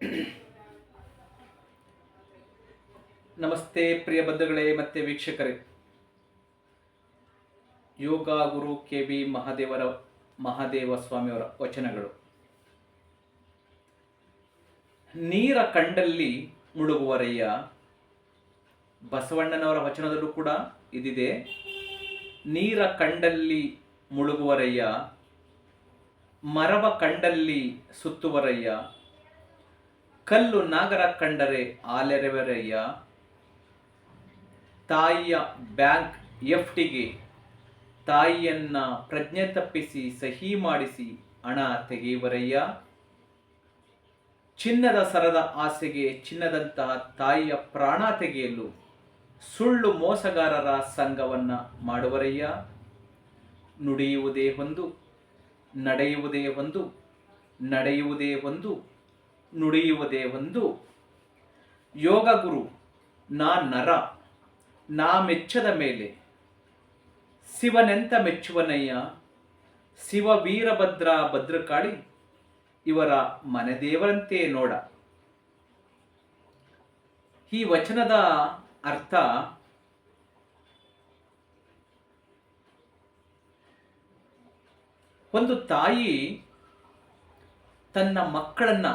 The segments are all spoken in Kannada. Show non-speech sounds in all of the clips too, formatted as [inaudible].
[clears throat] ನಮಸ್ತೆ ಪ್ರಿಯ ಬಂಧುಗಳೇ, ಮತ್ತೆ ವೀಕ್ಷಕರೇ. ಯೋಗ ಗುರು ಕೆ ಬಿ ಮಹಾದೇವರ, ಮಹಾದೇವ ಸ್ವಾಮಿಯವರ ವಚನಗಳು. ನೀರ ಕಂಡಲ್ಲಿ ಮುಳುಗುವರಯ್ಯ ಬಸವಣ್ಣನವರ ವಚನದಲ್ಲೂ ಕೂಡ ಇದಿದೆ. ನೀರ ಕಂಡಲ್ಲಿ ಮುಳುಗುವರಯ್ಯ ಮರವ ಕಂಡಲ್ಲಿ ಸುತ್ತುವರಯ್ಯ ಕಲ್ಲು ನಾಗರ ಕಂಡರೆ ಆಲೆರೆವರಯ್ಯ. ತಾಯಿಯ ಬ್ಯಾಂಕ್ ಎಫ್ಟಿಗೆ ತಾಯಿಯನ್ನ ಪ್ರಜ್ಞೆ ತಪ್ಪಿಸಿ ಸಹಿ ಮಾಡಿಸಿ ಹಣ ತೆಗೆಯುವರಯ್ಯ. ಚಿನ್ನದ ಸರದ ಆಸೆಗೆ ಚಿನ್ನದಂತಹ ತಾಯಿಯ ಪ್ರಾಣ ತೆಗೆಯಲು ಸುಳ್ಳು ಮೋಸಗಾರರ ಸಂಘವನ್ನ ಮಾಡುವರಯ್ಯ. ನುಡಿಯುವುದೇ ಒಂದು, ನಡೆಯುವುದೇ ಒಂದು ನಡೆಯುವುದೇ ಒಂದು. ನುಡಿಯುವುದೇ ಒಂದು. ಯೋಗ ಗುರು, ನಾ ನರ, ನಾ ಮೆಚ್ಚದ ಮೇಲೆ. ಶಿವನೆಂತ ಮೆಚ್ಚುವನಯ್ಯ? ಶಿವ ವೀರಭದ್ರ ಭದ್ರಕಾಳಿ, ಇವರ ಮನೆದೇವರಂತೆ ನೋಡ. ಈ ವಚನದ ಅರ್ಥ, ಒಂದು ತಾಯಿ ತನ್ನ ಮಕ್ಕಳನ್ನ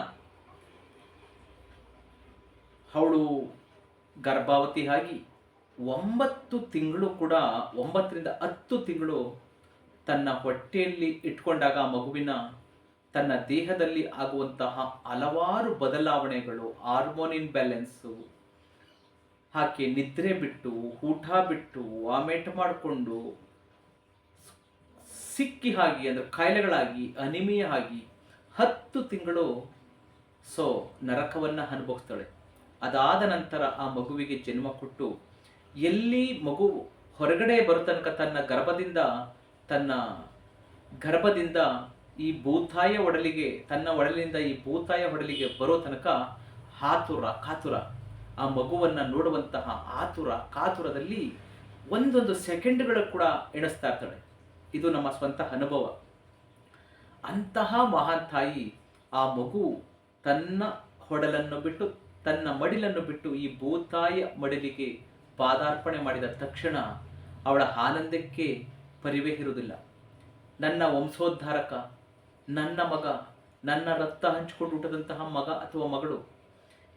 ಅವಳು ಗರ್ಭಾವತಿ ಆಗಿ ಒಂಬತ್ತು ತಿಂಗಳು ಕೂಡ, ಒಂಬತ್ತರಿಂದ ಹತ್ತು ತಿಂಗಳು ತನ್ನ ಹೊಟ್ಟೆಯಲ್ಲಿ ಇಟ್ಕೊಂಡಾಗ ಮಗುವಿನ ತನ್ನ ದೇಹದಲ್ಲಿ ಆಗುವಂತಹ ಹಲವಾರು ಬದಲಾವಣೆಗಳು ಹಾರ್ಮೋನಿನ್ ಬ್ಯಾಲೆನ್ಸು, ಆಕೆ ನಿದ್ರೆ ಬಿಟ್ಟು, ಊಟ ಬಿಟ್ಟು, ವಾಮಿಟ್ ಮಾಡಿಕೊಂಡು, ಸಿಕ್ಕಿ ಆಗಿ ಅಂದರೆ ಕಾಯಿಲೆಗಳಾಗಿ, ಅನಿಮಿಯ ಆಗಿ ಹತ್ತು ತಿಂಗಳು ಸೊ ನರಕವನ್ನು ಅನುಭವಿಸ್ತಾಳೆ. ಅದಾದ ನಂತರ ಆ ಮಗುವಿಗೆ ಜನ್ಮ ಕೊಟ್ಟು ಎಲ್ಲಿ ಮಗು ಹೊರಗಡೆ ಬರೋ ತನಕ ತನ್ನ ಗರ್ಭದಿಂದ ತನ್ನ ಗರ್ಭದಿಂದ ಈ ಭೂತಾಯ ಒಡಲಿಗೆ, ತನ್ನ ಒಡಲಿನಿಂದ ಈ ಭೂತಾಯ ಒಡಲಿಗೆ ಬರೋ ತನಕ ಹಾತುರ, ಕಾತುರ, ಆ ಮಗುವನ್ನು ನೋಡುವಂತಹ ಆತುರ, ಕಾತುರದಲ್ಲಿ ಒಂದೊಂದು ಸೆಕೆಂಡ್ಗಳು ಕೂಡ ಎಣಿಸ್ತಾ ಇರ್ತಾಳೆ ಇದು ನಮ್ಮ ಸ್ವಂತ ಅನುಭವ. ಅಂತಹ ಮಹಾನ್ ತಾಯಿ ಆ ಮಗು ತನ್ನ ಹೊಡಲನ್ನು ಬಿಟ್ಟು ತನ್ನ ಮಡಿಲನ್ನು ಬಿಟ್ಟು ಈ ಭೂತಾಯ ಮಡಿಲಿಗೆ ಪಾದಾರ್ಪಣೆ ಮಾಡಿದ ತಕ್ಷಣ ಅವಳ ಆನಂದಕ್ಕೆ ಪರಿವೇ ಇರುವುದಿಲ್ಲ ನನ್ನ ವಂಶೋದ್ಧಾರಕ, ನನ್ನ ಮಗ, ನನ್ನ ರಕ್ತ ಹಂಚಿಕೊಂಡು ಹುಟ್ಟದಂತಹ ಮಗ ಅಥವಾ ಮಗಳು,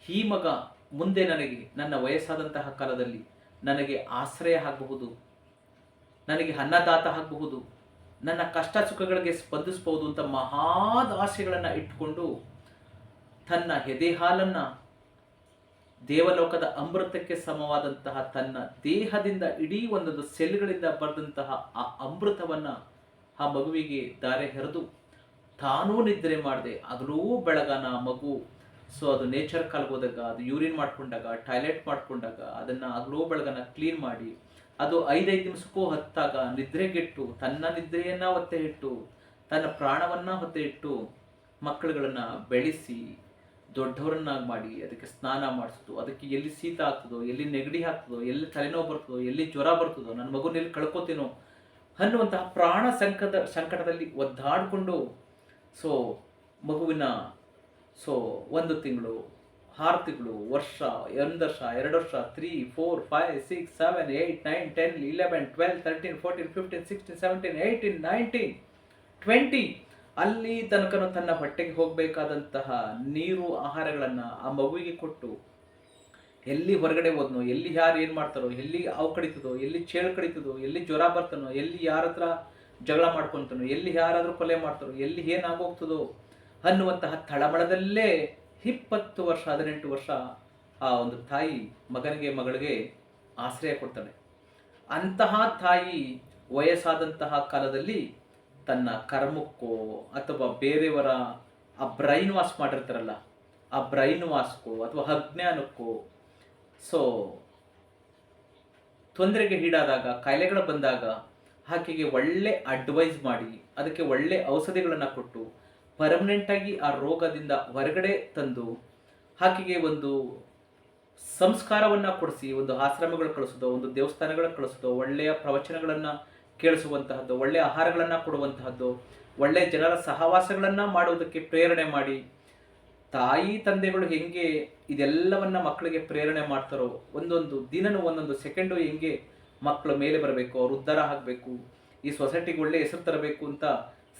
ಈ ಮಗ ಮುಂದೆ ನನಗೆ, ನನ್ನ ವಯಸ್ಸಾದಂತಹ ಕಾಲದಲ್ಲಿ ನನಗೆ ಆಶ್ರಯ ಆಗಬಹುದು, ನನಗೆ ಅನ್ನದಾತ ಆಗಬಹುದು, ನನ್ನ ಕಷ್ಟ ಸುಖಗಳಿಗೆ ಸ್ಪಂದಿಸಬಹುದು ಅಂತ ಮಹಾದ ಆಸೆಗಳನ್ನು ಇಟ್ಟುಕೊಂಡು ತನ್ನ ಎದೆ ಹಾಲನ್ನು ದೇವಲೋಕದ ಅಮೃತಕ್ಕೆ ಸಮವಾದಂತಹ ತನ್ನ ದೇಹದಿಂದ ಇಡೀ ಒಂದೊಂದು ಸೆಲ್ಗಳಿಂದ ಬರೆದಂತಹ ಆ ಅಮೃತವನ್ನು ಆ ಮಗುವಿಗೆ ದಾರೆ ಹೆರೆದು ತಾನೂ ನಿದ್ರೆ ಮಾಡಿದೆ ಅದರೂ ಬೆಳಗಾನ ಮಗು. ಸೊ ಅದು ನೇಚರ್ ಹೋದಾಗ, ಅದು ಯೂರಿನ್ ಮಾಡ್ಕೊಂಡಾಗ ಟಾಯ್ಲೆಟ್ ಮಾಡ್ಕೊಂಡಾಗ, ಅದನ್ನು ಹಗಲೂ ಬೆಳಗನ ಕ್ಲೀನ್ ಮಾಡಿ, ಅದು ಐದೈದು ನಿಮಿಷಕ್ಕೂ ಹತ್ತಾಗ ನಿದ್ರೆಗೆಟ್ಟು, ತನ್ನ ನಿದ್ರೆಯನ್ನ ಒತ್ತೆ ಇಟ್ಟು, ತನ್ನ ಪ್ರಾಣವನ್ನ ಹೊತ್ತೆ ಇಟ್ಟು ಮಕ್ಕಳುಗಳನ್ನ ಬೆಳೆಸಿ ದೊಡ್ಡವರನ್ನಾಗಿ ಮಾಡಿ, ಅದಕ್ಕೆ ಸ್ನಾನ ಮಾಡಿಸೋದು, ಅದಕ್ಕೆ ಎಲ್ಲಿ ಶೀತ ಆಗ್ತದೋ, ಎಲ್ಲಿ ನೆಗಡಿ ಹಾಕ್ತದೋ ಎಲ್ಲಿ ತಲೆನೋವು ಬರ್ತದೋ, ಎಲ್ಲಿ ಜ್ವರ ಬರ್ತದೋ, ನನ್ನ ಮಗುನ ಎಲ್ಲಿ ಕಳ್ಕೊತೀನೋ ಅನ್ನುವಂತಹ ಪ್ರಾಣ ಸಂಕಟ, ಸಂಕಟದಲ್ಲಿ ಒದ್ದಾಡಿಕೊಂಡು, ಸೊ, ಮಗುವಿನ, ಸೊ, ಒಂದು ತಿಂಗಳು, ಆರು ತಿಂಗಳು, ವರ್ಷ, ಒಂದು ವರ್ಷ, ಎರಡು ವರ್ಷ three four five six seven eight nine ten eleven twelve thirteen fourteen fifteen sixteen seventeen eighteen nineteen twenty ಅಲ್ಲಿ ತನಕನೂ ತನ್ನ ಹೊಟ್ಟೆಗೆ ಹೋಗಬೇಕಾದಂತಹ ನೀರು, ಆಹಾರಗಳನ್ನು ಆ ಮಗುವಿಗೆ ಕೊಟ್ಟು ಎಲ್ಲಿ ಹೊರಗಡೆ ಹೋದ್ನೋ, ಎಲ್ಲಿ ಯಾರು ಏನು ಮಾಡ್ತಾರೋ, ಎಲ್ಲಿ ಅವು ಕಡಿತದೋ, ಎಲ್ಲಿ ಚೇಳು ಕಡಿತದೋ, ಎಲ್ಲಿ ಜ್ವರ ಬರ್ತಾನೋ, ಎಲ್ಲಿ ಯಾರ ಹತ್ರ ಜಗಳ ಮಾಡ್ಕೊತಾನೋ, ಎಲ್ಲಿ ಯಾರಾದರೂ ಕೊಲೆ ಮಾಡ್ತಾರೋ, ಎಲ್ಲಿ ಏನಾಗೋಗ್ತದೋ ಅನ್ನುವಂತಹ ತಳಮಳದಲ್ಲೇ ಇಪ್ಪತ್ತು ವರ್ಷ, ಹದಿನೆಂಟು ವರ್ಷ ಆ ಒಂದು ತಾಯಿ ಮಗನಿಗೆ, ಮಗಳಿಗೆ ಆಶ್ರಯ ಕೊಡ್ತಾಳೆ. ಅಂತಹ ತಾಯಿ ವಯಸ್ಸಾದಂತಹ ಕಾಲದಲ್ಲಿ ತನ್ನ ಕರ್ಮಕ್ಕೋ ಅಥವಾ ಬೇರೆಯವರ ಆ ಬ್ರೈನ್ ವಾಶ್ ಮಾಡಿರ್ತಾರಲ್ಲ, ಆ ಬ್ರೈನ್ ವಾಶ್ಕೋ ಅಥವಾ ಅಜ್ಞಾನಕ್ಕೋ. ಸೊ ತೊಂದರೆಗೆ ಈಡಾದಾಗ, ಕಾಯಿಲೆಗಳು ಬಂದಾಗ ಆಕೆಗೆ ಒಳ್ಳೆ ಅಡ್ವೈಸ್ ಮಾಡಿ, ಅದಕ್ಕೆ ಒಳ್ಳೆ ಔಷಧಿಗಳನ್ನು ಕೊಟ್ಟು ಪರ್ಮನೆಂಟಾಗಿ ಆ ರೋಗದಿಂದ ಹೊರಗಡೆ ತಂದು, ಆಕೆಗೆ ಒಂದು ಸಂಸ್ಕಾರವನ್ನು ಕೊಡಿಸಿ, ಒಂದು ಆಶ್ರಮಗಳು ಕಳಿಸೋದು, ಒಂದು ದೇವಸ್ಥಾನಗಳು ಕಳಿಸೋದು, ಒಳ್ಳೆಯ ಪ್ರವಚನಗಳನ್ನು ಕೇಳಿಸುವಂತಹದ್ದು ಒಳ್ಳೆಯ ಆಹಾರಗಳನ್ನು ಕೊಡುವಂತಹದ್ದು ಒಳ್ಳೆಯ ಜನರ ಸಹವಾಸಗಳನ್ನು ಮಾಡುವುದಕ್ಕೆ ಪ್ರೇರಣೆ ಮಾಡಿ, ತಾಯಿ ತಂದೆಗಳು ಹೆಂಗೆ ಇದೆಲ್ಲವನ್ನ ಮಕ್ಕಳಿಗೆ ಪ್ರೇರಣೆ ಮಾಡ್ತಾರೋ, ಒಂದೊಂದು ದಿನನೂ ಒಂದೊಂದು ಸೆಕೆಂಡು ಹೆಂಗೆ ಮಕ್ಕಳು ಮೇಲೆ ಬರಬೇಕು, ಅವ್ರು ಉದ್ಧಾರ ಆಗಬೇಕು, ಈ ಸೊಸೈಟಿಗೆ ಒಳ್ಳೆ ಹೆಸರು ತರಬೇಕು ಅಂತ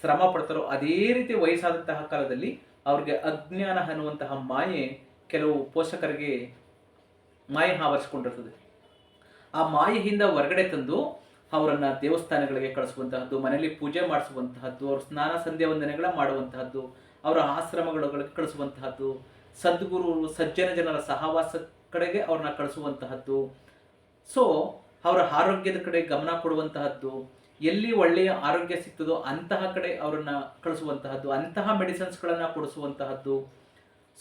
ಶ್ರಮ ಪಡ್ತಾರೋ, ಅದೇ ರೀತಿ ವಯಸ್ಸಾದಂತಹ ಕಾಲದಲ್ಲಿ ಅವ್ರಿಗೆ ಅಜ್ಞಾನ ಅನ್ನುವಂತಹ ಮಾಯೆ ಕೆಲವು ಪೋಷಕರಿಗೆ ಮಾಯೆ ಆವರಿಸ್ಕೊಂಡಿರ್ತದೆ ಆ ಮಾಯೆಯಿಂದ ಹೊರಗಡೆ ತಂದು ಅವರನ್ನ ದೇವಸ್ಥಾನಗಳಿಗೆ ಕಳಿಸುವಂತಹದ್ದು, ಮನೆಯಲ್ಲಿ ಪೂಜೆ ಮಾಡಿಸುವಂತಹದ್ದು, ಅವರು ಸ್ನಾನ ಸಂಧ್ಯ ವಂದನೆಗಳ ಮಾಡುವಂತಹದ್ದು, ಅವರ ಆಶ್ರಮಗಳಿಗೆ ಕಳಿಸುವಂತಹದ್ದು, ಸದ್ಗುರು, ಸಜ್ಜನ ಜನರ ಸಹವಾಸ ಕಡೆಗೆ ಅವ್ರನ್ನ ಕಳಿಸುವಂತಹದ್ದು. ಸೊ ಅವರ ಆರೋಗ್ಯದ ಕಡೆ ಗಮನ ಕೊಡುವಂತಹದ್ದು, ಎಲ್ಲಿ ಒಳ್ಳೆಯ ಆರೋಗ್ಯ ಸಿಗ್ತದೋ ಅಂತಹ ಕಡೆ ಅವರನ್ನ ಕಳಿಸುವಂತಹದ್ದು, ಅಂತಹ ಮೆಡಿಸನ್ಸ್ಗಳನ್ನು ಕೊಡಿಸುವಂತಹದ್ದು.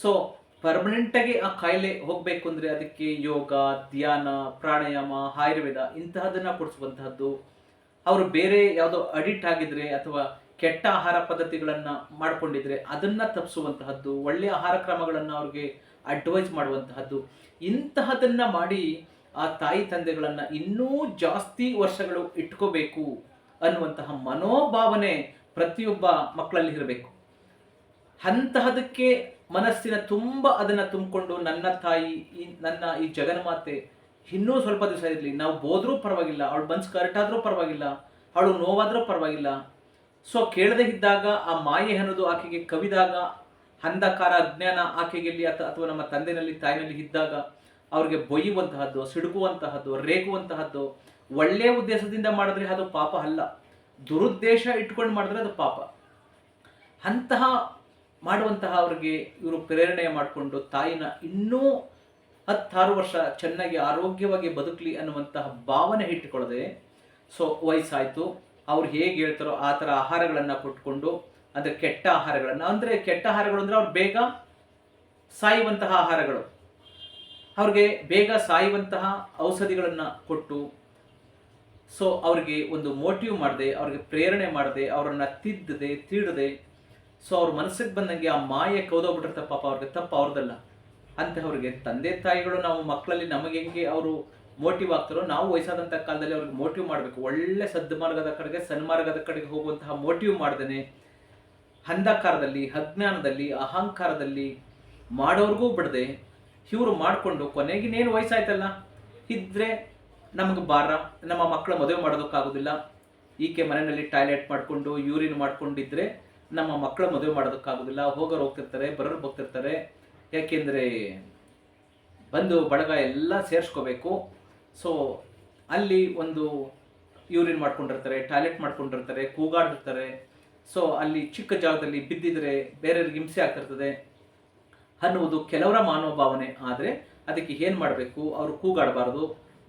ಸೊ ಪರ್ಮನೆಂಟಾಗಿ ಆ ಕಾಯಿಲೆ ಹೋಗಬೇಕು ಅಂದರೆ ಅದಕ್ಕೆ ಯೋಗ, ಧ್ಯಾನ, ಪ್ರಾಣಾಯಾಮ, ಆಯುರ್ವೇದ ಇಂತಹದನ್ನ ಕೊಡಿಸುವಂತಹದ್ದು. ಅವರು ಬೇರೆ ಯಾವುದೋ ಅಡಿಟ್ ಆಗಿದ್ರೆ ಅಥವಾ ಕೆಟ್ಟ ಆಹಾರ ಪದ್ಧತಿಗಳನ್ನು ಮಾಡ್ಕೊಂಡಿದ್ರೆ ಅದನ್ನ ತಪ್ಪಿಸುವಂತಹದ್ದು ಒಳ್ಳೆಯ ಆಹಾರ ಕ್ರಮಗಳನ್ನು ಅವ್ರಿಗೆ ಅಡ್ವೈಸ್ ಮಾಡುವಂತಹದ್ದು. ಇಂತಹದನ್ನು ಮಾಡಿ ಆ ತಾಯಿ ತಂದೆಗಳನ್ನ ಇನ್ನೂ ಜಾಸ್ತಿ ವರ್ಷಗಳು ಇಟ್ಕೋಬೇಕು ಅನ್ನುವಂತಹ ಮನೋಭಾವನೆ ಪ್ರತಿಯೊಬ್ಬ ಮಕ್ಕಳಲ್ಲಿ ಇರಬೇಕು. ಅಂತಹದಕ್ಕೆ ಮನಸ್ಸಿನ ತುಂಬ ಅದನ್ನ ತುಂಬಿಕೊಂಡು ನನ್ನ ತಾಯಿ, ಈ ನನ್ನ ಈ ಜಗನ್ಮಾತೆ ಇನ್ನೂ ಸ್ವಲ್ಪ ದಿವಸ ಇರಲಿ. ನಾವು ಬೋದ್ರೂ ಪರವಾಗಿಲ್ಲ, ಅವಳು ಮನ್ಸು ಆದರೂ ಪರವಾಗಿಲ್ಲ, ಅವಳು ನೋವಾದರೂ ಪರವಾಗಿಲ್ಲ. ಸೊ ಕೇಳದೆ ಇದ್ದಾಗ ಆ ಮಾಯೆ ಅನ್ನೋದು ಆಕೆಗೆ ಕವಿದಾಗ, ಅಂಧಕಾರ ಅಜ್ಞಾನ ಆಕೆಗೆಲ್ಲಿ ಅಥವಾ ನಮ್ಮ ತಂದೆನಲ್ಲಿ ತಾಯಿನಲ್ಲಿ ಇದ್ದಾಗ ಅವ್ರಿಗೆ ಬೊಯ್ಯುವಂತಹದ್ದು, ಸಿಡುಕುವಂತಹದ್ದು, ರೇಗುವಂತಹದ್ದು, ಒಳ್ಳೆಯ ಉದ್ದೇಶದಿಂದ ಮಾಡಿದ್ರೆ ಅದು ಪಾಪ ಅಲ್ಲ. ದುರುದ್ದೇಶ ಇಟ್ಕೊಂಡು ಮಾಡಿದ್ರೆ ಅದು ಪಾಪ. ಅಂತಹ ಮಾಡುವಂತಹ ಅವರಿಗೆ ಇವರು ಪ್ರೇರಣೆ ಮಾಡಿಕೊಂಡು ತಾಯಿನ ಇನ್ನೂ ಹತ್ತಾರು ವರ್ಷ ಚೆನ್ನಾಗಿ ಆರೋಗ್ಯವಾಗಿ ಬದುಕಲಿ ಅನ್ನುವಂತಹ ಭಾವನೆ ಇಟ್ಟುಕೊಳ್ಳದೆ, ಸೊ ವಯಸ್ಸಾಯಿತು. ಅವ್ರು ಹೇಗೆ ಹೇಳ್ತಾರೋ ಆ ಥರ ಆಹಾರಗಳನ್ನು ಕೊಟ್ಕೊಂಡು, ಅಂದರೆ ಕೆಟ್ಟ ಆಹಾರಗಳನ್ನು, ಅಂದರೆ ಕೆಟ್ಟ ಆಹಾರಗಳು ಅಂದರೆ ಅವ್ರು ಬೇಗ ಸಾಯುವಂತಹ ಆಹಾರಗಳು. ಅವ್ರಿಗೆ ಬೇಗ ಸಾಯುವಂತಹ ಔಷಧಿಗಳನ್ನು ಕೊಟ್ಟು, ಸೊ ಅವರಿಗೆ ಒಂದು ಮೋಟಿವ್ ಮಾಡದೆ, ಅವ್ರಿಗೆ ಪ್ರೇರಣೆ ಮಾಡದೆ, ಅವರನ್ನು ತಿದ್ದದೆ, ತೀಡದೆ ಸೊ ಅವ್ರ ಮನಸ್ಸಿಗೆ ಬಂದಂಗೆ ಆ ಮಾಯೆ ಕೌದೋಗ್ಬಿಟ್ಟಿರ್ತಾರೆ ಪಾಪ, ಅವ್ರಿಗೆ ತಪ್ಪು ಅವ್ರದ್ದಲ್ಲ. ಅಂತಹವ್ರಿಗೆ ತಂದೆ ತಾಯಿಗಳು ನಾವು ಮಕ್ಕಳಲ್ಲಿ ನಮಗೆ ಹೆಂಗೆ ಅವರು ಮೋಟಿವ್ ಆಗ್ತಾರೋ, ನಾವು ವಯಸ್ಸಾದಂಥ ಕಾಲದಲ್ಲಿ ಅವ್ರಿಗೆ ಮೋಟಿವ್ ಮಾಡಬೇಕು. ಒಳ್ಳೆ ಸದ್ಮಾರ್ಗದ ಕಡೆಗೆ ಸನ್ಮಾರ್ಗದ ಕಡೆಗೆ ಹೋಗುವಂತಹ ಮೋಟಿವ್ ಮಾಡ್ದೇನೆ. ಅಂಧಕಾರದಲ್ಲಿ, ಅಜ್ಞಾನದಲ್ಲಿ, ಅಹಂಕಾರದಲ್ಲಿ ಮಾಡೋರ್ಗೂ ಬಿಡದೆ ಇವರು ಮಾಡಿಕೊಂಡು ಕೊನೆಗಿನೇನು ವಯಸ್ಸಾಯ್ತಲ್ಲ? ಇದ್ರೆ ನಮಗೆ ಬಾರ ನಮ್ಮ ಮಕ್ಕಳ ಮದುವೆ ಮಾಡೋದಕ್ಕಾಗೋದಿಲ್ಲ. ಈಕೆ ಮನೆಯಲ್ಲಿ ಟಾಯ್ಲೆಟ್ ಮಾಡಿಕೊಂಡು, ಯೂರಿನ್ ಮಾಡ್ಕೊಂಡಿದ್ರೆ ನಮ್ಮ ಮಕ್ಕಳ ಮದುವೆ ಮಾಡೋದಕ್ಕಾಗೋದಿಲ್ಲ, ಹೋಗೋರು ಹೋಗ್ತಿರ್ತಾರೆ, ಬರೋರು ಹೋಗ್ತಿರ್ತಾರೆ. ಯಾಕೆಂದರೆ ಬಂದು ಬಳಗ ಎಲ್ಲ ಸೇರಿಸ್ಕೋಬೇಕು. ಸೊ ಅಲ್ಲಿ ಒಂದು ಯೂರಿನ್ ಮಾಡ್ಕೊಂಡಿರ್ತಾರೆ, ಟಾಯ್ಲೆಟ್ ಮಾಡ್ಕೊಂಡಿರ್ತಾರೆ ಕೂಗಾಡಿರ್ತಾರೆ ಸೊ ಅಲ್ಲಿ ಚಿಕ್ಕ ಜಾಗದಲ್ಲಿ ಬಿದ್ದಿದ್ರೆ ಬೇರೆಯವ್ರಿಗೆ ಹಿಂಸೆ ಆಗ್ತಿರ್ತದೆ. ಅನ್ನುವುದು ಕೆಲವರ ಮಾನವಭಾವನೆ ಆದರೆ ಅದಕ್ಕೆ ಏನು ಮಾಡಬೇಕು? ಅವರು ಕೂಗಾಡಬಾರ್ದು,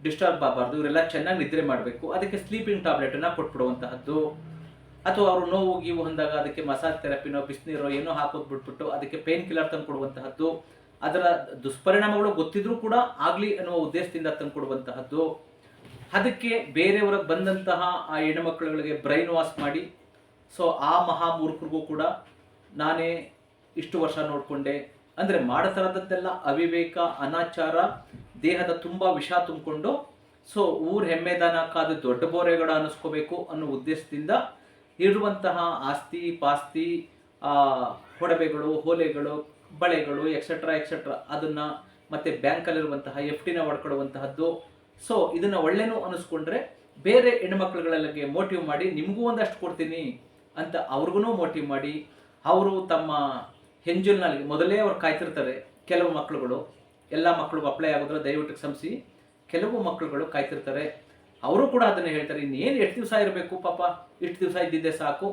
ಡಿಸ್ಟರ್ಬ್ ಆಗಬಾರ್ದು, ಇವರೆಲ್ಲ ಚೆನ್ನಾಗಿ ನಿದ್ರೆ ಮಾಡಬೇಕು. ಅದಕ್ಕೆ ಸ್ಲೀಪಿಂಗ್ ಟ್ಯಾಬ್ಲೆಟನ್ನು ಕೊಟ್ಬಿಡುವಂತಹದ್ದು. ಅಥವಾ ಅವರು ನೋವು, ಗೀವು ಅಂದಾಗ ಅದಕ್ಕೆ ಮಸಾಜ್ ಥೆರಪಿನೋ, ಬಿಸಿನೀರೋ ಏನೋ ಹಾಕೋದು ಬಿಟ್ಬಿಟ್ಟು ಅದಕ್ಕೆ ಪೇನ್ ಕಿಲ್ಲರ್ ತಂದು ಕೊಡುವಂತಹದ್ದು ಅದರ ದುಷ್ಪರಿಣಾಮಗಳು ಗೊತ್ತಿದ್ರೂ ಕೂಡ ಆಗಲಿ ಅನ್ನುವ ಉದ್ದೇಶದಿಂದ ತಂದು ಕೊಡುವಂತಹದ್ದು ಅದಕ್ಕೆ ಬೇರೆಯವರ ಬಂದಂತಹ ಆ ಹೆಣ್ಣುಮಕ್ಕಳುಗಳಿಗೆ ಬ್ರೈನ್ ವಾಶ್ ಮಾಡಿ. ಸೊ, ಆ ಮಹಾ ಮೂರ್ಖರಿಗೂ ಕೂಡ ನಾನೇ ಇಷ್ಟು ವರ್ಷ ನೋಡಿಕೊಂಡೆ. ಅಂದರೆ ಮಾಡತರದದ್ದೆಲ್ಲ ಅವಿವೇಕ, ಅನಾಚಾರ, ದೇಹದ ತುಂಬ ವಿಷ ತುಂಬಿಕೊಂಡು, ಸೊ, ಊರ್ ಹೆಮ್ಮೆದಾನ ಕಾದು ದೊಡ್ಡ ಬೋರೆಗಳ ಅನ್ನಿಸ್ಕೋಬೇಕು ಅನ್ನೋ ಉದ್ದೇಶದಿಂದ ಇರುವಂತಹ ಆಸ್ತಿ ಪಾಸ್ತಿ ಆ, ಒಡವೆಗಳು ಹೋಲೆಗಳು ಬಳೆಗಳು ಎಕ್ಸೆಟ್ರಾ ಎಕ್ಸೆಟ್ರಾ ಅದನ್ನ ಮತ್ತೆ ಬ್ಯಾಂಕಲ್ಲಿರುವಂತಹ ಎಫ್ ಟಿನ ಒಡ್ಕೊಡುವಂತಹದ್ದು ಸೊ ಇದನ್ನ ಒಳ್ಳೆನೂ ಅನಿಸ್ಕೊಂಡ್ರೆ ಬೇರೆ ಹೆಣ್ಮಕ್ಳುಗಳಿಗೆ ಮೋಟಿವ್ ಮಾಡಿ ನಿಮಗೂ ಒಂದಷ್ಟು ಕೊಡ್ತೀನಿ ಅಂತ ಅವ್ರಿಗೂ ಮೋಟಿವ್ ಮಾಡಿ ಅವರು ತಮ್ಮ ಹೆಂಜಲ್ನಲ್ಲಿ ಮೊದಲೇ ಅವ್ರು ಕಾಯ್ತಿರ್ತಾರೆ ಕೆಲವು ಮಕ್ಕಳುಗಳು ಎಲ್ಲ ಮಕ್ಕಳು ಅಪ್ಲೈ ಆಗೋದ್ರೆ ದಯವಿಟ್ಟು ಕ್ಷಮಿಸಿ ಕೆಲವು ಮಕ್ಕಳುಗಳು ಕಾಯ್ತಿರ್ತಾರೆ. ಅವರು ಕೂಡ ಅದನ್ನು ಹೇಳ್ತಾರೆ ಇನ್ನೇನು ಎಷ್ಟು ದಿವಸ ಇರಬೇಕು ಪಾಪ? ಇಷ್ಟು ದಿವಸ ಇದ್ದಿದ್ದೆ ಸಾಕು.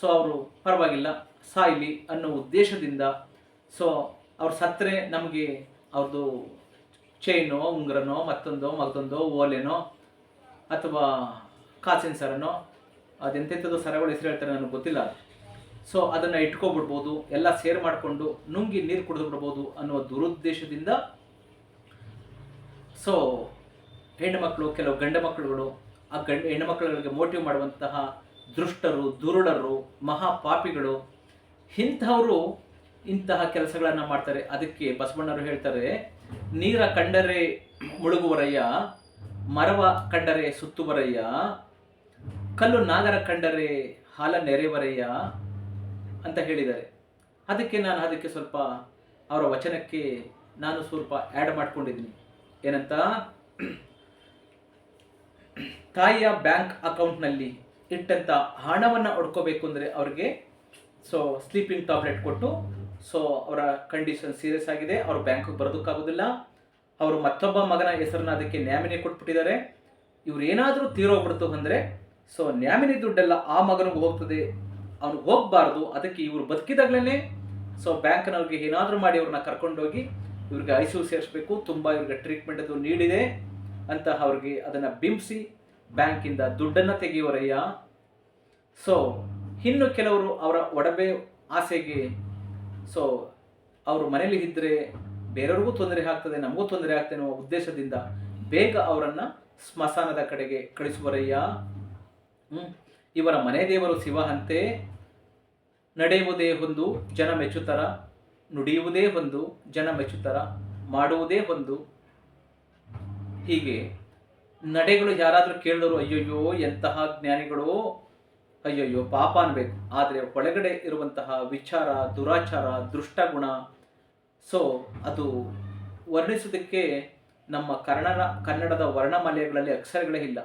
ಸೊ ಅವರು ಪರವಾಗಿಲ್ಲ, ಸಾಯ್ಲಿ ಅನ್ನೋ ಉದ್ದೇಶದಿಂದ. ಸೊ ಅವ್ರು ಸತ್ತರೆ ನಮಗೆ ಅವ್ರದ್ದು ಚೈನೋ ಉಂಗ್ರನೋ, ಮತ್ತೊಂದೋ ಮತ್ತೊಂದೋ, ಓಲೆನೋ, ಅಥವಾ ಕಾಸಿನ ಸರನೋ, ಅದೆಂತೆಂಥದ್ದು ಸರಗಳು ಹೆಸರು ಹೇಳ್ತಾರೆ ನನಗೆ ಗೊತ್ತಿಲ್ಲ. ಸೊ ಅದನ್ನು ಇಟ್ಕೊಬಿಡ್ಬೋದು, ಎಲ್ಲ ಸೇರ್ ಮಾಡಿಕೊಂಡು ನುಂಗಿ ನೀರು ಕುಡಿದು ಬಿಡ್ಬೋದು ಅನ್ನುವ ದುರುದ್ದೇಶದಿಂದ. ಸೊ ಹೆಣ್ಣು ಮಕ್ಕಳು ಕೆಲವು ಗಂಡ ಮಕ್ಕಳುಗಳು, ಆ ಗಂಡ ಹೆಣ್ಣು ಮಕ್ಕಳುಗಳಿಗೆ ಮೋಟಿವ್ ಮಾಡುವಂತಹ ದುಷ್ಟರು, ದುರುಳರು, ಮಹಾಪಾಪಿಗಳು, ಇಂಥವರು ಇಂತಹ ಕೆಲಸಗಳನ್ನು ಮಾಡ್ತಾರೆ. ಅದಕ್ಕೆ ಬಸವಣ್ಣರು ಹೇಳ್ತಾರೆ, ನೀರ ಕಂಡರೆ ಮುಳುಗುವರಯ್ಯ, ಮರವ ಕಂಡರೆ ಸುತ್ತುವರಯ್ಯ, ಕಲ್ಲು ನಾಗರ ಕಂಡರೆ ಹಾಲ ನೆರೆವರಯ್ಯ ಅಂತ ಹೇಳಿದ್ದಾರೆ. ಅದಕ್ಕೆ ನಾನು ಅದಕ್ಕೆ ಸ್ವಲ್ಪ ಅವರ ವಚನಕ್ಕೆ ನಾನು ಸ್ವಲ್ಪ ಆ್ಯಡ್ ಮಾಡ್ಕೊಂಡಿದ್ದೀನಿ. ಏನಂತ? ತಾಯಿಯ ಬ್ಯಾಂಕ್ ಅಕೌಂಟ್ನಲ್ಲಿ ಇಟ್ಟಂಥ ಹಣವನ್ನು ಹೊಡ್ಕೋಬೇಕು ಅಂದರೆ ಅವ್ರಿಗೆ ಸೊ ಸ್ಲೀಪಿಂಗ್ ಟ್ಯಾಬ್ಲೆಟ್ ಕೊಟ್ಟು ಸೊ ಅವರ ಕಂಡೀಷನ್ ಸೀರಿಯಸ್ ಆಗಿದೆ, ಅವರು ಬ್ಯಾಂಕ್ಗೆ ಬರೋದಕ್ಕಾಗೋದಿಲ್ಲ ಅವರು ಮತ್ತೊಬ್ಬ ಮಗನ ಹೆಸರನ್ನ ಅದಕ್ಕೆ ನ್ಯಾಮಿನಿ ಕೊಟ್ಬಿಟ್ಟಿದ್ದಾರೆ. ಇವ್ರು ಏನಾದರೂ ತೀರೋಗ್ಬಿಡ್ತು ಅಂದರೆ ಸೊ ನ್ಯಾಮಿನಿ ದುಡ್ಡೆಲ್ಲ ಆ ಮಗನಿಗೆ ಹೋಗ್ತದೆ. ಅವ್ನಿಗೆ ಹೋಗಬಾರ್ದು. ಅದಕ್ಕೆ ಇವರು ಬದುಕಿದಾಗಲೇ ಸೊ ಬ್ಯಾಂಕ್ನವ್ರಿಗೆ ಏನಾದರೂ ಮಾಡಿ ಅವ್ರನ್ನ ಕರ್ಕೊಂಡೋಗಿ, ಇವ್ರಿಗೆ ಐ ಸಿ ಯು ಸೇರಿಸ್ಬೇಕು. ತುಂಬ ಇವ್ರಿಗೆ ಟ್ರೀಟ್ಮೆಂಟ್ ಅದು ನೀಡಿದೆ ಅಂತ ಅವ್ರಿಗೆ ಅದನ್ನು ಬಿಂಬಿಸಿ ಬ್ಯಾಂಕಿಂದ ದುಡ್ಡನ್ನು ತೆಗೆಯುವರಯ್ಯ? ಸೊ ಇನ್ನು ಕೆಲವರು ಅವರ ಒಡವೆ ಆಸೆಗೆ ಸೊ ಅವರು ಮನೇಲಿ ಇದ್ದರೆ ಬೇರೆಯವ್ರಿಗೂ ತೊಂದರೆ ಆಗ್ತದೆ, ನಮಗೂ ತೊಂದರೆ ಆಗ್ತದೆ ಅನ್ನೋ ಉದ್ದೇಶದಿಂದ ಬೇಗ ಅವರನ್ನು ಸ್ಮಶಾನದ ಕಡೆಗೆ ಕಳಿಸುವರಯ್ಯ. ಇವರ ಮನೆ ದೇವರು ಶಿವ ಅಂತೆ. ನಡೆಯುವುದೇ ಒಂದು, ಜನ ಮೆಚ್ಚುತ್ತರ. ನುಡಿಯುವುದೇ ಒಂದು, ಜನ ಮೆಚ್ಚುತ್ತರ. ಮಾಡುವುದೇ ಒಂದು. ಹೀಗೆ ನಡೆಗಳು ಯಾರಾದರೂ ಕೇಳಿದ್ರು, ಅಯ್ಯಯ್ಯೋ, ಎಂತಹ ಜ್ಞಾನಿಗಳು, ಅಯ್ಯಯ್ಯೋ, ಪಾಪ ಅನ್ಬೇಕು. ಆದರೆ ಒಳಗಡೆ ಇರುವಂತಹ ವಿಚಾರ, ದುರಾಚಾರ, ದುಷ್ಟಗುಣ, ಸೊ ಅದು ವರ್ಣಿಸೋದಕ್ಕೆ ನಮ್ಮ ಕನ್ನಡ ಕನ್ನಡದ ವರ್ಣಮಾಲೆಗಳಲ್ಲಿ ಅಕ್ಷರಗಳೇ ಇಲ್ಲ.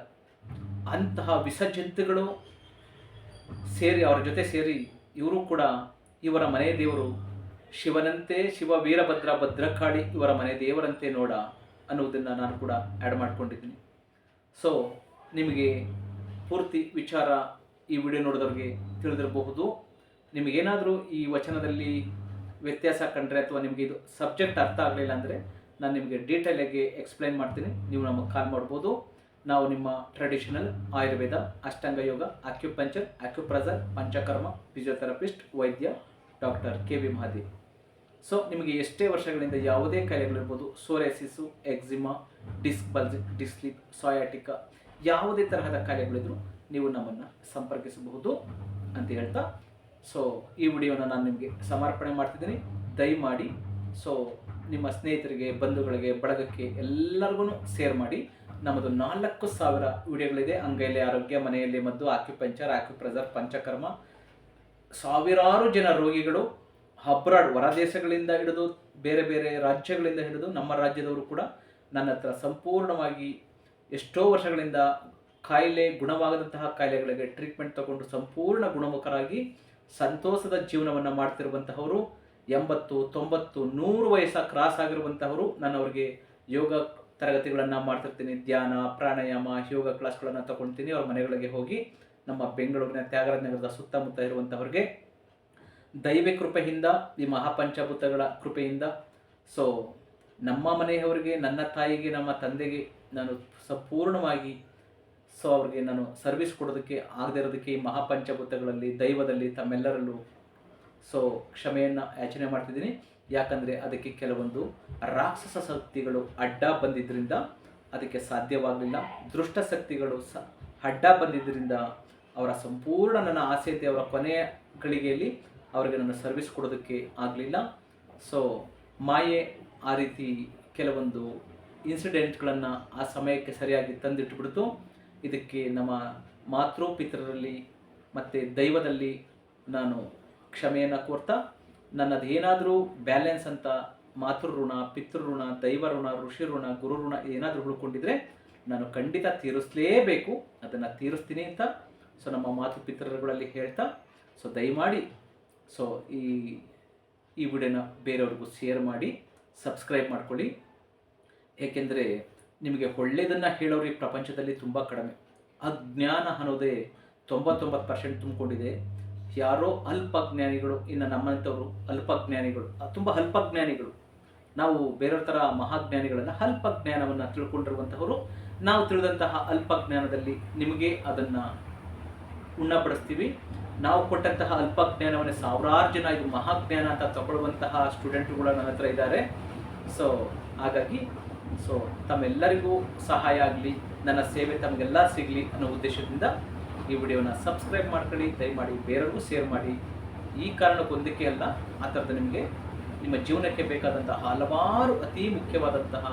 ಅಂತಹ ವಿಸರ್ಜಂತುಗಳು ಸೇರಿ, ಅವರ ಜೊತೆ ಸೇರಿ ಇವರು ಕೂಡ ಇವರ ಮನೆ ದೇವರು ಶಿವನಂತೆ, ಶಿವ ವೀರಭದ್ರ ಭದ್ರಕಾಳಿ ಇವರ ಮನೆ ದೇವರಂತೆ ನೋಡ ಅನ್ನುವುದನ್ನು ನಾನು ಕೂಡ ಆ್ಯಡ್ ಮಾಡ್ಕೊಂಡಿದ್ದೀನಿ. ಸೊ ನಿಮಗೆ ಪೂರ್ತಿ ವಿಚಾರ ಈ ವಿಡಿಯೋ ನೋಡಿದವ್ರಿಗೆ ತಿಳಿದಿರಬಹುದು. ನಿಮಗೇನಾದರೂ ಈ ವಚನದಲ್ಲಿ ವ್ಯತ್ಯಾಸ ಕಂಡ್ರೆ ಅಥವಾ ನಿಮಗೆ ಇದು ಸಬ್ಜೆಕ್ಟ್ ಅರ್ಥ ಆಗಲಿಲ್ಲ ಅಂದರೆ ನಾನು ನಿಮಗೆ ಡೀಟೇಲಾಗಿ ಎಕ್ಸ್ಪ್ಲೈನ್ ಮಾಡ್ತೀನಿ. ನೀವು ನಮಗೆ ಕಾಲ್ ಮಾಡ್ಬೋದು. ನಾವು ನಿಮ್ಮ traditional Ayurveda Ashtanga yoga acupuncture acupressure Panchakarma physiotherapist ವೈದ್ಯ doctor K V Mahadev so ನಿಮಗೆ ಎಷ್ಟೇ ವರ್ಷಗಳಿಂದ ಯಾವುದೇ ಕಾಯಿಲೆಗಳಿರ್ಬೋದು psoriasis eczema disc bulge disc slip sciatica ಯಾವುದೇ ತರಹದ ಕಾಯಿಲೆಗಳಿದ್ರು ನೀವು ನಮ್ಮನ್ನು ಸಂಪರ್ಕಿಸಬಹುದು ಅಂತ ಹೇಳ್ತಾ ಸೊ ಈ ವಿಡಿಯೋನ ನಾನು ನಿಮಗೆ ಸಮರ್ಪಣೆ ಮಾಡ್ತಿದ್ದೀನಿ. ದಯಮಾಡಿ ಸೊ ನಿಮ್ಮ ಸ್ನೇಹಿತರಿಗೆ, ಬಂಧುಗಳಿಗೆ, ಬಳಗಕ್ಕೆ ಎಲ್ಲರಿಗೂ ಶೇರ್ ಮಾಡಿ. ನಮ್ಮದು ನಾಲ್ಕು ಸಾವಿರ ವಿಡಿಯೋಗಳಿದೆ. ಅಂಗೈಲಿ ಆರೋಗ್ಯ, ಮನೆಯಲ್ಲಿ ಮದ್ದು ಆಕ್ಯುಪಂಚರ್ ಆಕ್ಯುಪ್ರೆಸರ್ ಪಂಚಕರ್ಮ. ಸಾವಿರಾರು ಜನ ರೋಗಿಗಳು ಅಬ್ರಾಡ್ ಹೊರ ದೇಶಗಳಿಂದ ಹಿಡಿದು ಬೇರೆ ಬೇರೆ ರಾಜ್ಯಗಳಿಂದ ಹಿಡಿದು ನಮ್ಮ ರಾಜ್ಯದವರು ಕೂಡ ನನ್ನ ಹತ್ರ ಸಂಪೂರ್ಣವಾಗಿ ಎಷ್ಟೋ ವರ್ಷಗಳಿಂದ ಕಾಯಿಲೆ, ಗುಣವಾಗದಂತಹ ಕಾಯಿಲೆಗಳಿಗೆ ಟ್ರೀಟ್ಮೆಂಟ್ ತಗೊಂಡು ಸಂಪೂರ್ಣ ಗುಣಮುಖರಾಗಿ ಸಂತೋಷದ ಜೀವನವನ್ನು ಮಾಡ್ತಿರುವಂತಹವರು, ಎಂಬತ್ತು, ತೊಂಬತ್ತು, ನೂರು ವಯಸ್ಸ ಕ್ರಾಸ್ ಆಗಿರುವಂತಹವರು ನಾನು ಅವರಿಗೆ ಯೋಗ ತರಗತಿಗಳನ್ನು ಮಾಡ್ತಿರ್ತೀನಿ. ಧ್ಯಾನ, ಪ್ರಾಣಾಯಾಮ, ಯೋಗ ಕ್ಲಾಸ್ಗಳನ್ನು ತಗೊಳ್ತೀನಿ ಅವ್ರ ಮನೆಗಳಿಗೆ ಹೋಗಿ ನಮ್ಮ ಬೆಂಗಳೂರಿನ ತ್ಯಾಗರಾಜ ನಗರದ ಸುತ್ತಮುತ್ತ ಇರುವಂತಹವ್ರಿಗೆ ದೈವ ಕೃಪೆಯಿಂದ, ಈ ಮಹಾಪಂಚಭೂತಗಳ ಕೃಪೆಯಿಂದ. ಸೊ ನಮ್ಮ ಮನೆಯವರಿಗೆ, ನನ್ನ ತಾಯಿಗೆ, ನಮ್ಮ ತಂದೆಗೆ ನಾನು ಸಂಪೂರ್ಣವಾಗಿ ಸೊ ಅವ್ರಿಗೆ ನಾನು ಸರ್ವಿಸ್ ಕೊಡೋದಕ್ಕೆ ಆಗದಿರೋದಕ್ಕೆ ಈ ಮಹಾಪಂಚಭೂತಗಳಲ್ಲಿ, ದೈವದಲ್ಲಿ ತಮ್ಮೆಲ್ಲರಲ್ಲೂ ಸೊ ಕ್ಷಮೆಯನ್ನು ಯಾಚನೆ ಮಾಡ್ತಿದ್ದೀನಿ. ಯಾಕಂದರೆ ಅದಕ್ಕೆ ಕೆಲವೊಂದು ರಾಕ್ಷಸ ಶಕ್ತಿಗಳು ಅಡ್ಡ ಬಂದಿದ್ದರಿಂದ ಅದಕ್ಕೆ ಸಾಧ್ಯವಾಗಲಿಲ್ಲ. ದೃಷ್ಟ ಶಕ್ತಿಗಳು ಸ, ಅಡ್ಡ ಬಂದಿದ್ದರಿಂದ ಅವರ ಸಂಪೂರ್ಣ ನನ್ನ ಆಸೆಯಂತೆ ಅವರ ಕೊನೆಯ ಗಳಿಗೆಯಲ್ಲಿ ಅವರಿಗೆ ನನ್ನ ಸರ್ವಿಸ್ ಕೊಡೋದಕ್ಕೆ ಆಗಲಿಲ್ಲ. ಸೊ ಮಾಯೆ ಆ ರೀತಿ ಕೆಲವೊಂದು ಇನ್ಸಿಡೆಂಟ್ಗಳನ್ನು ಆ ಸಮಯಕ್ಕೆ ಸರಿಯಾಗಿ ತಂದಿಟ್ಟುಬಿಡ್ತು ಇದಕ್ಕೆ ನಮ್ಮ ಮಾತೃಪಿತೃರಲ್ಲಿ ಮತ್ತು ದೈವದಲ್ಲಿ ನಾನು ಕ್ಷಮೆಯನ್ನು ಕೋರ್ತಾ, ನನ್ನದೇನಾದರೂ ಬ್ಯಾಲೆನ್ಸ್ ಅಂತ ಮಾತೃಋಣ, ಪಿತೃಋಣ ದೈವ ಋಣ ಋಷಿ ಋಣ ಗುರು ಏನಾದರೂ ಉಳ್ಕೊಂಡಿದ್ರೆ ನಾನು ಖಂಡಿತ ತೀರಿಸಲೇಬೇಕು. ಅದನ್ನು ತೀರಿಸ್ತೀನಿ ಅಂತ ಸೊ ನಮ್ಮ ಮಾತೃಪಿತೃಗಳಲ್ಲಿ ಹೇಳ್ತಾ ಸೊ ದಯಮಾಡಿ ಸೊ ಈ ಈ ವಿಡಿಯೋನ ಬೇರೆಯವ್ರಿಗೂ ಶೇರ್ ಮಾಡಿ ಸಬ್ಸ್ಕ್ರೈಬ್ ಮಾಡ್ಕೊಳ್ಳಿ. ಏಕೆಂದರೆ ನಿಮಗೆ ಒಳ್ಳೆಯದನ್ನು ಹೇಳೋರು ಈ ಪ್ರಪಂಚದಲ್ಲಿ ತುಂಬ ಕಡಿಮೆ. ಅಜ್ಞಾನ ಅನ್ನೋದೇ ತೊಂಬತ್ತೊಂಬತ್ತು ಪರ್ಸೆಂಟ್ ತುಂಬಿಕೊಂಡಿದೆ. ಯಾರೋ ಅಲ್ಪಜ್ಞಾನಿಗಳು, ಇನ್ನು ನಮ್ಮಂಥವ್ರು ಅಲ್ಪಜ್ಞಾನಿಗಳು ತುಂಬ ಅಲ್ಪಜ್ಞಾನಿಗಳು. ನಾವು ಬೇರೆಯವ್ರ ಥರ ಮಹಾಜ್ಞಾನಿಗಳನ್ನು, ಅಲ್ಪಜ್ಞಾನವನ್ನು ತಿಳ್ಕೊಂಡಿರುವಂತಹವರು, ನಾವು ತಿಳಿದಂತಹ ಅಲ್ಪಜ್ಞಾನದಲ್ಲಿ ನಿಮಗೆ ಅದನ್ನು ಉಣ್ಣಪಡಿಸ್ತೀವಿ ನಾವು ಕೊಟ್ಟಂತಹ ಅಲ್ಪ ಜ್ಞಾನವನ್ನು ಸಾವಿರಾರು ಜನ ಇದು ಮಹಾಜ್ಞಾನ ಅಂತ ತಗೊಳ್ಳುವಂತಹ ಸ್ಟೂಡೆಂಟ್ಗಳು ನನ್ನ ಹತ್ರ ಇದ್ದಾರೆ. ಸೊ ಹಾಗಾಗಿ ಸೊ ತಮ್ಮೆಲ್ಲರಿಗೂ ಸಹಾಯ ಆಗಲಿ, ನನ್ನ ಸೇವೆ ತಮಗೆಲ್ಲ ಸಿಗಲಿ ಅನ್ನೋ ಉದ್ದೇಶದಿಂದ ಈ ವಿಡಿಯೋನ ಸಬ್ಸ್ಕ್ರೈಬ್ ಮಾಡ್ಕೊಳ್ಳಿ, ದಯಮಾಡಿ ಬೇರೆಯವ್ರಿಗೂ ಶೇರ್ ಮಾಡಿ. ಈ ಕಾರಣಕ್ಕೊಂದಕ್ಕೆ ಅಲ್ಲ, ಆ ಥರದ ನಿಮಗೆ ನಿಮ್ಮ ಜೀವನಕ್ಕೆ ಬೇಕಾದಂತಹ ಹಲವಾರು ಅತಿ ಮುಖ್ಯವಾದಂತಹ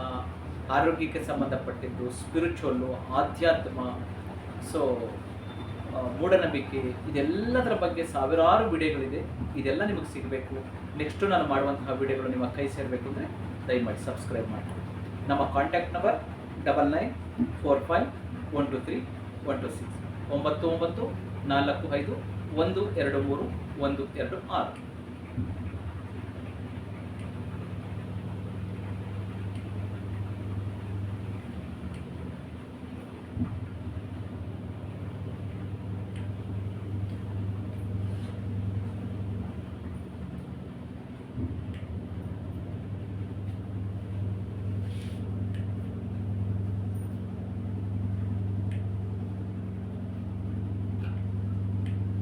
ಆರೋಗ್ಯಕ್ಕೆ ಸಂಬಂಧಪಟ್ಟಿದ್ದು ಸ್ಪಿರಿಚುವಲ್ಲು ಆಧ್ಯಾತ್ಮ. ಸೊ ಮೂಢನಂಬಿಕೆ, ಇದೆಲ್ಲದರ ಬಗ್ಗೆ ಸಾವಿರಾರು ವಿಡಿಯೋಗಳಿದೆ. ಇದೆಲ್ಲ ನಿಮಗೆ ಸಿಗಬೇಕು. ನೆಕ್ಸ್ಟು ನಾನು ಮಾಡುವಂತಹ ವಿಡಿಯೋಗಳು ನಿಮ್ಮ ಕೈ ಸೇರಬೇಕು ಅಂದರೆ ದಯಮಾಡಿ ಸಬ್ಸ್ಕ್ರೈಬ್ ಮಾಡಿ. ನಮ್ಮ contact number double nine four five one two three one two six ಒಂಬತ್ತು ಒಂಬತ್ತು ನಾಲ್ಕು ಐದು ಒಂದು ಎರಡು ಮೂರು ಒಂದು ಎರಡು ಆರು.